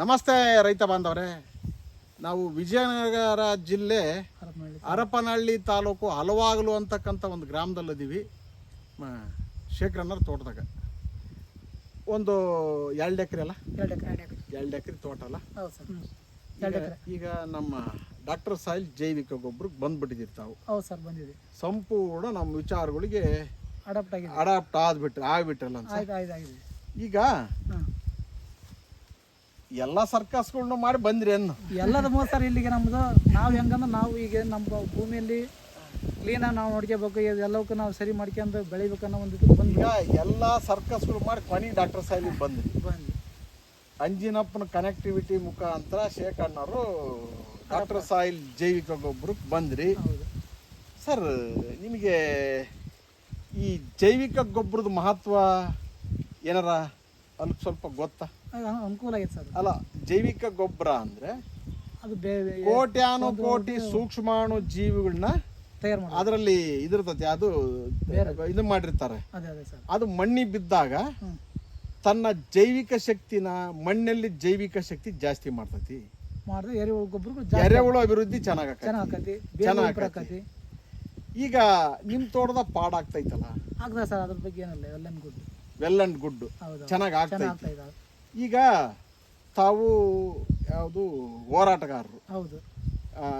ನಮಸ್ತೆ ರೈತ ಬಾಂಧವರೇ. ನಾವು ವಿಜಯನಗರ ಜಿಲ್ಲೆ ಹರಪನಹಳ್ಳಿ ತಾಲೂಕು ಹಲವಾಗಲು ಅಂತಕ್ಕಂಥ ಒಂದು ಗ್ರಾಮದಲ್ಲಿದ್ದೀವಿ. ಶೇಖರಣ್ಣರ ತೋಟದಾಗ. ಒಂದು ಎರಡು ಎಕರೆ ಅಲ್ಲ? ಎರಡು ಎಕರೆ ಎರಡು ಎಕರೆ. ತೋಟ ಅಲ್ಲ? ಹೌದು ಸರ್. ಎರಡು ಎಕರೆ. ಈಗ ನಮ್ಮ ಡಾಕ್ಟರ್ ಸಾಯಿಲ್ ಜೈವಿಕ ಗೊಬ್ಬರಕ್ಕೆ ಬಂದ್ಬಿಟ್ಟಿದ್ದೀರಿ ತಾವು. ಹೌದು ಸರ್ ಬಂದಿದೆ ಸಂಪೂರ್ಣ ನಮ್ಮ ವಿಚಾರಗಳಿಗೆ ಅಡಾಪ್ಟ್ ಆಗಿದೆ ಅಡಾಪ್ಟ್ ಆದ್ಬಿಟ್ರೆ ಆಗ್ಬಿಟ್ರಲ್ಲ ಈಗ ಎಲ್ಲ ಸರ್ಕಸ್ಗಳ್ನು ಮಾಡಿ ಬಂದ್ರಿ ಅನ್ನು. ಎಲ್ಲದ ಮೋಸ ಸರ್ ಇಲ್ಲಿಗೆ ನಮ್ಮದು ನಾವು ಹೆಂಗಂದ್ರೆ ನಾವು ಈಗ ನಮ್ಮ ಭೂಮಿಯಲ್ಲಿ ಕ್ಲೀನಾಗಿ ನಾವು ನೋಡ್ಕೋಬೇಕು ಎಲ್ಲವಕ್ಕೂ ನಾವು ಸರಿ ಮಾಡ್ಕೊಂಡು ಬೆಳಿಬೇಕನ್ನೋ ಒಂದು ಇದಕ್ಕೆ ಬಂದು ಈಗ ಎಲ್ಲ ಸರ್ಕಸ್ಗಳು ಮಾಡಿ ಕೊನೆ ಡಾಕ್ಟರ್ ಸಾಹೇಬಿಗೆ ಬಂದ್ರಿ. ಬಂದು ಅಂಜಿನಪ್ಪನ ಕನೆಕ್ಟಿವಿಟಿ ಮುಖಾಂತರ ಶೇಖಣ್ಣವರು ಡಾಕ್ಟರ್ ಸಾಯಿಲ್ ಜೈವಿಕ ಗೊಬ್ಬರಕ್ಕೆ ಬಂದ್ರಿ. ಹೌದು. ಸರ್ ನಿಮಗೆ ಈ ಜೈವಿಕ ಗೊಬ್ಬರದ ಮಹತ್ವ ಏನಾರ ಅಲ್ಪ ಸ್ವಲ್ಪ ಗೊತ್ತಾ? ಅನುಕೂಲ ಆಗೈತೆ ಸರ್ ಅಲ್ಲ ಜೈವಿಕ ಗೊಬ್ಬರ ಅಂದ್ರೆ ಅದು ಬೇರೆ ಕೋಟ್ಯಾನು ಕೋಟಿ ಸೂಕ್ಷ್ಮಾಣು ಜೀವಿಗಳನ್ನ ತಯಾರು ಮಾಡಿ ಅದರಲ್ಲಿ ಇದಿರ್ತತಿ ಅದು ಇದು ಮಾಡಿರ್ತಾರೆ. ಅದೇ ಅದೇ ಸರ್. ಅದು ಮಣ್ಣಿ ಬಿದ್ದಾಗ ತನ್ನ ಜೈವಿಕ ಶಕ್ತಿನ ಮಣ್ಣಲ್ಲಿ ಜೈವಿಕ ಶಕ್ತಿ ಜಾಸ್ತಿ ಮಾಡ್ತತಿ. ಮಾಡಿದ್ರೆ ಎರೆಹುಳು ಗೊಬ್ಬರ ಎರೆಹುಳು ಅಭಿವೃದ್ಧಿ ಚೆನ್ನಾಗ ಚೆನ್ನಾಗಿ ಆಕತಿ. ಚೆನ್ನಾಗ್ ಈಗ ನಿಮ್ ತೋಟದ ಪಾಡಾಗ್ತೈತಲ್ಲ ಆಗ್ತದೆ ಸರ್ ಅದ್ರ ಬಗ್ಗೆ ಏನಲ್ಲ well and good well and good ಚೆನ್ನಾಗಿ ಇದ್ದಾವೆ ಈಗ ತಾವು ಯಾವುದು ಹೋರಾಟಗಾರರು. ಹೌದು.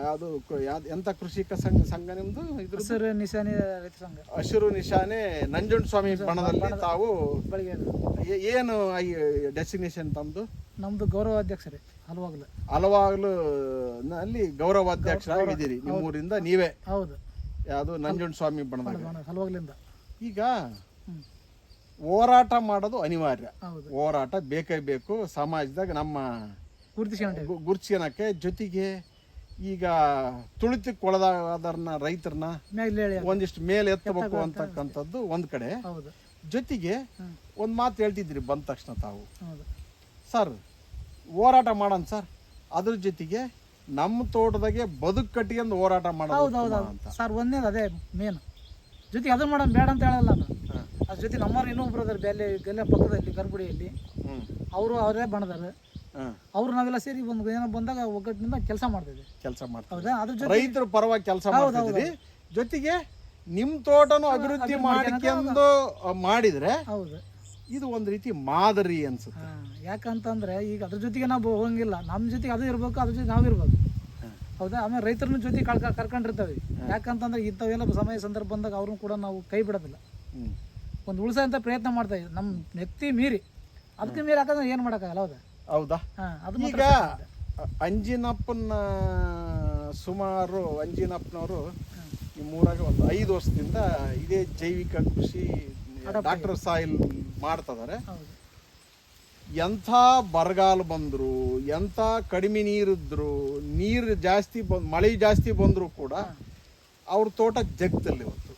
ಯಾವುದು ಎಂತ ಕೃಷಿಕ ಸಂಘ ಸಂಘ ನಿಮ್ದು? ಇದ್ರ ಹಸಿರು ನಿಶಾನೆ ರೈತ ಸಂಘ. ಹಸಿರು ನಿಶಾನೆ ನಂಜುಂಡ ಸ್ವಾಮಿ ಬಣದಲ್ಲಿ ತಾವು ಬೆಳಗ್ಗೆ ಏನು ಡೆಸ್ಟಿನೇಷನ್ ತಮ್ದು? ನಮ್ದು ಗೌರವ ಅಧ್ಯಕ್ಷರೇ ಹಲವಾಗ್ಲು ಹಲವಾಗ್ಲು ಅಲ್ಲಿ ಗೌರವಾಧ್ಯಕ್ಷರಾಗಿದ್ದೀರಿ ನಿಮ್ಮೂರಿಂದ ನೀವೇ. ಹೌದು. ಯಾವುದು ನಂಜುಂಡ ಸ್ವಾಮಿ ಬಣದಾಗ. ಹಲವಾಗ್ಲಿಂದ. ಈಗ. ಹೋರಾಟ ಮಾಡೋದು ಅನಿವಾರ್ಯ. ಹೌದು. ಹೋರಾಟ ಬೇಕೇ ಬೇಕು. ಸಮಾಜದಾಗ ನಮ್ಮ ಗುರುತಿಸ್ಕೊಂಡೆ ಗು- ಗುರುತಿಸ್ಕೊಳಕ್ಕೆ ಜೊತೆಗೆ ಈಗ ತುಳಿತಕ್ಕೊಳದಾದರ್ನ ರೈತರನ್ನ ಮೇಲೆ ಹೇಳಿ. ಒಂದಿಷ್ಟು ಮೇಲೆ ಎತ್ತಬೇಕು ಅಂತಕ್ಕಂಥದ್ದು ಒಂದು ಕಡೆ. ಹೌದು. ಜೊತೆಗೆ. ಒಂದ್ ಮಾತು ಹೇಳ್ತಿದ್ರಿ ಬಂದ ತಕ್ಷಣ ತಾವು. ಹೌದು. ಸರ್ ಹೋರಾಟ ಮಾಡೋಣ ಸರ್. ಅದ್ರ ಜೊತೆಗೆ ನಮ್ಮ ತೋಟದಾಗೆ ಬದುಕು ಕಟ್ಟಿಗೆಂದು ಹೋರಾಟ ಮಾಡೋದು ಹೌದು ಹೌದು ಉತ್ತಮ ಅಂತ. ಸರ್ ಒಂದೇದು ಅದೇ ಮೇನ್ ಜೊತೆಗೆ ಅದನ್ನ ಮಾಡೋಣ ಬೇಡ ಅಂತ ಹೇಳಲ್ಲ ಅದು ಅದ್ರ ಜೊತೆ ನಮ್ಮವ್ರು ಇನ್ನೊಬ್ರು ಅದಾರ ಬೇಲೆ ಗಲ್ಲೆ ಪಕ್ಕದಲ್ಲಿ ಗರ್ಭುಡಿಯಲ್ಲಿ ಹ್ಮ್. ಅವರು ಅವರೇ ಬಣದಾರ ಅವ್ರು ನಾವೆಲ್ಲ ಸೇರಿ ಒಂದು ಏನೋ ಬಂದಾಗ ಒಗ್ಗಟ್ಟಿನಿಂದ ಕೆಲಸ ಮಾಡ್ತಿದ್ವಿ. ಕೆಲಸ ಮಾಡ್ತಾರೆ ಅದ್ರ ಜೊತೆ ರೈತರ ಪರವಾಗಿ ಕೆಲಸ ಮಾಡ್ತಿದ್ರಿ. ಜೊತೆಗೆ ನಿಮ್ ತೋಟನು ಅಭಿವೃದ್ಧಿ ಮಾಡಿಕೊಂಡು ಮಾಡಿದ್ರೆ ಹೌದು. ಇದು ಒಂದು ರೀತಿ ಮಾದರಿ ಅನ್ಸುತ್ತೆ. ಯಾಕಂತಂದ್ರೆ ಈಗ ಅದ್ರ ಜೊತೆಗೆ ನಾವು ಹೋಗಂಗಿಲ್ಲ. ನಮ್ಮ ಜೊತೆಗೆ ಅದು ಇರಬೇಕು ಅದ್ರ ಜೊತೆ ನಾವು ಇರ್ಬೇಕು ಹೌದಾ? ಆಮೇಲೆ ರೈತರನ್ನ ಜೊತೆ ಕಳ್ಕ ಕರ್ಕೊಂಡಿರ್ತಾವೆ. ಯಾಕಂತಂದ್ರೆ ಇಂಥವೆಲ್ಲ ಸಮಯ ಸಂದರ್ಭ ಬಂದಾಗ ಅವ್ರನ್ನ ಕೂಡ ನಾವು ಕೈ ಬಿಡೋದಿಲ್ಲ. ಒಂದು ಉಳಿಸ ಅಂತ ಪ್ರಯತ್ನ ಮಾಡ್ತಾ ಇದ್ದೀವಿ ನಮ್ಮ ನೆತ್ತಿ ಮೀರಿ. ಅದಕ್ಕೆ ಮೀರಿ ಹಾಕಂದ್ರೆ ಏನು ಮಾಡೋಕ್ಕಾಗಲ್ಲ ಹೌದಾ? ಹೌದಾ? ಹಾಂ ಅದು ಈಗ ಅಂಜಿನಪ್ಪನ ಸುಮಾರು ಅಂಜಿನಪ್ಪನವರು ಈ ಮೂರಾಗ ಒಂದು ಐದು ವರ್ಷದಿಂದ ಇದೇ ಜೈವಿಕ ಕೃಷಿ ಡಾಕ್ಟರ್ ಸಾಯಿಲ್ ಮಾಡ್ತಿದ್ದಾರೆ ಹೌದು. ಎಂಥ ಬರಗಾಲ ಬಂದ್ರು ಎಂಥ ಕಡಿಮೆ ನೀರಿದ್ರು ನೀರು ಜಾಸ್ತಿ ಬಂದ್ ಮಳೆ ಜಾಸ್ತಿ ಬಂದ್ರು ಕೂಡ ಅವ್ರ ತೋಟ ಜಗದಲ್ಲಿ ಇವತ್ತು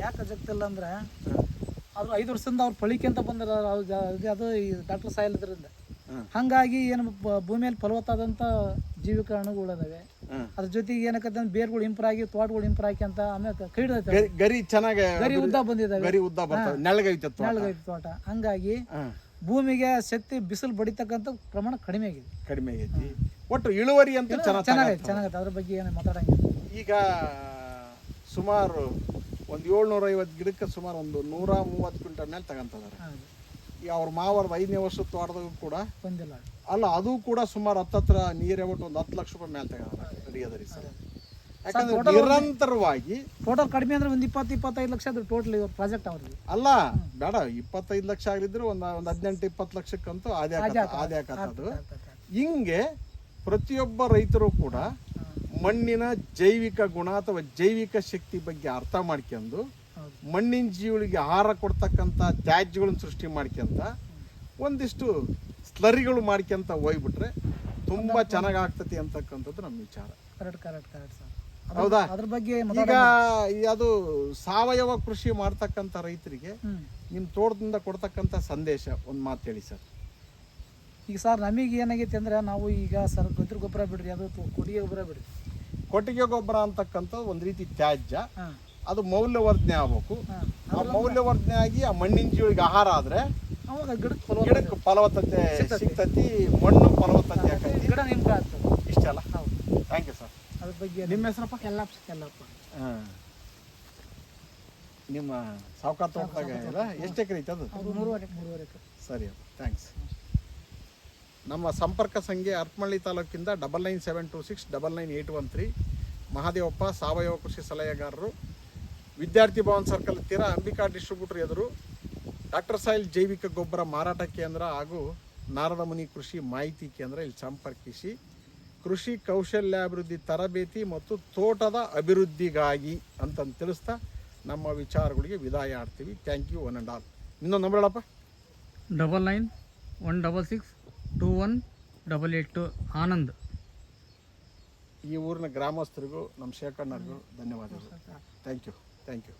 ಯಾಕೆ ಜಗ್ತಿಲ್ಲ ಅಂದ್ರೆ ಅದು ಐದು ವರ್ಷದಿಂದ ಅವ್ರು ಪಳಿಕೆ ಅಂತ ಬಂದ್ರ ಅದು ಡಾಕ್ಟರ್ ಸಾಯಿಲ್ ಇದರಿಂದ. ಹಂಗಾಗಿ ಏನು ಭೂಮಿಯಲ್ಲಿ ಫಲವತ್ತಾದಂಥ ಜೀವಿಕ ಅದಾವೆ ಅದ್ರ ಜೊತೆಗೆ ಏನಕ್ಕಂತ ಬೇರ್ಗಳು ಇಂಪ್ರೂವ್ ಆಗಿ ತೋಟಗಳು ಇಂಪ್ರೂವ್ ಆಗಿ ಅಂತ ಆಮೇಲೆ ಕೈ ಗರಿ- ಚೆನ್ನಾಗಿ ಗರಿ ಉದ್ದ ಬಂದಿದ್ದಾವೆ. ಗರಿ ಉದ್ದ ಬರ್ತದೆ ನೆಳಗೈತೆ ತೋಟ. ಹಂಗಾಗಿ. ಭೂಮಿಗೆ ಶಕ್ತಿ ಬಿಸಿಲು ಬಡಿತಕ್ಕಂಥ ಪ್ರಮಾಣ ಕಡಿಮೆ ಆಗಿದೆ. ಕಡಿಮೆ ಆಗೈತಿ. ಒಟ್ಟು ಇಳುವರಿ ಅಂತ ಚೆನ್ನಾಗಿ ಚೆನ್ನಾಗೈತೆ ಚೆನ್ನಾಗೈತೆ. ಅದ್ರ ಬಗ್ಗೆ ಏನು ಮಾತಾಡಂಗಿಲ್ಲ. ಈಗ ಸುಮಾರು ಒಂದು ಏಳ್ನೂರ ಐವತ್ತು ಗಿಡಕ್ಕೆ ಸುಮಾರು ಒಂದು ನೂರ ಮೂವತ್ತು ಕ್ವಿಂಟಲ್ ಮೇಲೆ ತಗೊಂತದಾರೆ ಈ ಈಗ ಅವ್ರ ಮಾವರ್ದ ಐದನೇ ವರ್ಷದ ತೋಟದಾಗ ಕೂಡ ಬಂದಿಲ್ಲ. ಅಲ್ಲ ಅದು ಕೂಡ ಸುಮಾರು ಹತ್ತತ್ರ ನೀರೇ ಒಟ್ಟು ಒಂದು ಹತ್ತು ಲಕ್ಷ ರೂಪಾಯಿ ಮೇಲೆ ತಗೊಂಡ್ರೆ ರೆಡಿ ಸರ್. ಯಾಕಂದ್ರೆ ನಿರಂತರವಾಗಿ ಟೋಟಲ್ ಕಡಿಮೆ ಅಂದ್ರೆ ಒಂದು ಇಪ್ಪತ್ತು ಇಪ್ಪತ್ತೈದು ಲಕ್ಷ ಅದು ಟೋಟಲ್ ಪ್ರಾಜೆಕ್ಟ್ ಅವ್ರಿಗೆ ಅಲ್ಲ ಬೇಡ ಇಪ್ಪತ್ತೈದು ಲಕ್ಷ ಆಗ್ಲಿದ್ರು ಒಂದು ಒಂದು ಹದಿನೆಂಟು ಇಪ್ಪತ್ತು ಲಕ್ಷಕ್ಕಂತೂ ಆದಾಯ ಆದಾಯ ಆಕತ್ತದು ಹಿಂಗೆ ಪ್ರತಿಯೊಬ್ಬ ರೈತರು ಕೂಡ ಮಣ್ಣಿನ ಜೈವಿಕ ಗುಣ ಅಥವಾ ಜೈವಿಕ ಶಕ್ತಿ ಬಗ್ಗೆ ಅರ್ಥ ಮಾಡ್ಕೊಂಡು ಮಣ್ಣಿನ ಜೀವಳಿಗೆ ಆಹಾರ ಕೊಡ್ತಕ್ಕಂಥ ತ್ಯಾಜ್ಯಗಳನ್ನ ಸೃಷ್ಟಿ ಮಾಡ್ಕೊಂತ ಒಂದಿಷ್ಟು ಸ್ಲರಿಗಳು ಮಾಡ್ಕೊಂತ ಹೋಗ್ಬಿಟ್ರೆ ತುಂಬಾ ಚೆನ್ನಾಗಿ ಆಗ್ತತಿ ಅಂತಕ್ಕಂಥದ್ದು ನಮ್ಮ ವಿಚಾರ. ಕರೆಕ್ಟ್ ಕರೆಕ್ಟ್ ಕರೆಕ್ಟ್ ಸರ್ ಹೌದಾ? ಅದ್ರ ಬಗ್ಗೆ ಈಗ ಅದು ಸಾವಯವ ಕೃಷಿ ಮಾಡ್ತಕ್ಕಂಥ ರೈತರಿಗೆ ನಿಮ್ಮ ತೋಟದಿಂದ ಕೊಡ್ತಕ್ಕಂಥ ಸಂದೇಶ ಒಂದು ಮಾತು ಹೇಳಿ ಸರ್. ಈಗ ಸರ್ ನಮಗೆ ಏನಾಗೈತೆ ಅಂದ್ರೆ ನಾವು ಈಗ ಸರ್ ಗೊತ್ತಿರ ಗೊಬ್ಬರ ಬಿಡ್ರಿ ಅದು ಕೊಟ್ಟಿಗೆ ಗೊಬ್ಬರ ಬಿಡ್ರಿ. ಕೊಟ್ಟಿಗೆ ಗೊಬ್ಬರ ಅಂತಕ್ಕಂಥ ಒಂದು ರೀತಿ ತ್ಯಾಜ್ಯ. ಅದು ಮೌಲ್ಯವರ್ಧನೆ ಆಗ್ಬೇಕು. ಆ ಮೌಲ್ಯವರ್ಧನೆ ಆಗಿ ಆ ಮಣ್ಣಿನ ಜೀವಿಗೆ ಆಹಾರ ಆದ್ರೆ ಗಿಡಕ್ಕೆ ಫಲವತ್ತತೆ ಸಿಗ್ತತಿ. ಮಣ್ಣು ಫಲವತ್ತತೆ ಇಷ್ಟಲ್ಲ ಗಿಡ ನಿಮ್ಗೆ ಆಗ್ತದೆ. ಇಷ್ಟ ಅಲ್ಲ? ಹೌದು. ಥ್ಯಾಂಕ್ ಯು ಸರ್ ಅದ್ರ ಬಗ್ಗೆ ನಿಮ್ಮ ಹೆಸರಪ್ಪ? ಎಲ್ಲಪ್ಪ ಎಲ್ಲಪ್ಪ ಹಾಂ. ನಿಮ್ಮ ಸಾವುಕಾರ ತೋಟದಾಗ ಇಲ್ಲ ಎಷ್ಟು ಎಕರೆ ಐತೆ ಅದು? ಅದು ಮೂರುವರೆ ಮೂರುವರೆ ಎಕರೆ. ಸರಿ ಅಪ್ಪ ಥ್ಯಾಂಕ್ಸ್ ನಮ್ಮ ಸಂಪರ್ಕ ಸಂಖ್ಯೆ ಅರ್ಪಮಳ್ಳಿ ತಾಲೂಕಿಂದ double nine seven two six double nine eight one three Mahadevappa ಸಾವಯವ ಕೃಷಿ ಸಲಹೆಗಾರರು. ವಿದ್ಯಾರ್ಥಿ ಭವನ್ ಸರ್ಕಲ್ ತೀರ ಅಂಬಿಕಾ ಡಿಸ್ಟ್ರಿಬ್ಯೂಟರ್ ಎದುರು ಡಾಕ್ಟರ್ ಸಾಯಿಲ್ ಜೈವಿಕ ಗೊಬ್ಬರ ಮಾರಾಟ ಕೇಂದ್ರ ಹಾಗೂ ನಾರದ ಮುನಿ ಕೃಷಿ ಮಾಹಿತಿ ಕೇಂದ್ರ ಇಲ್ಲಿ ಸಂಪರ್ಕಿಸಿ. ಕೃಷಿ ಕೌಶಲ್ಯಾಭಿವೃದ್ಧಿ ತರಬೇತಿ ಮತ್ತು ತೋಟದ ಅಭಿವೃದ್ಧಿಗಾಗಿ ಅಂತಂದು ತಿಳಿಸ್ತಾ ನಮ್ಮ ವಿಚಾರಗಳಿಗೆ ವಿದಾಯ ಆಡ್ತೀವಿ. Thank you one and all ಇನ್ನೊಂದು ನಂಬರ್ ಹೇಳಪ್ಪ? Double nine one double six two one double eight two Anand. ಈ ಊರಿನ ಗ್ರಾಮಸ್ಥರಿಗೂ ನಮ್ಮ ಶೇಖಣ್ಣರಿಗೂ ಧನ್ಯವಾದಗಳು. Thank you thank you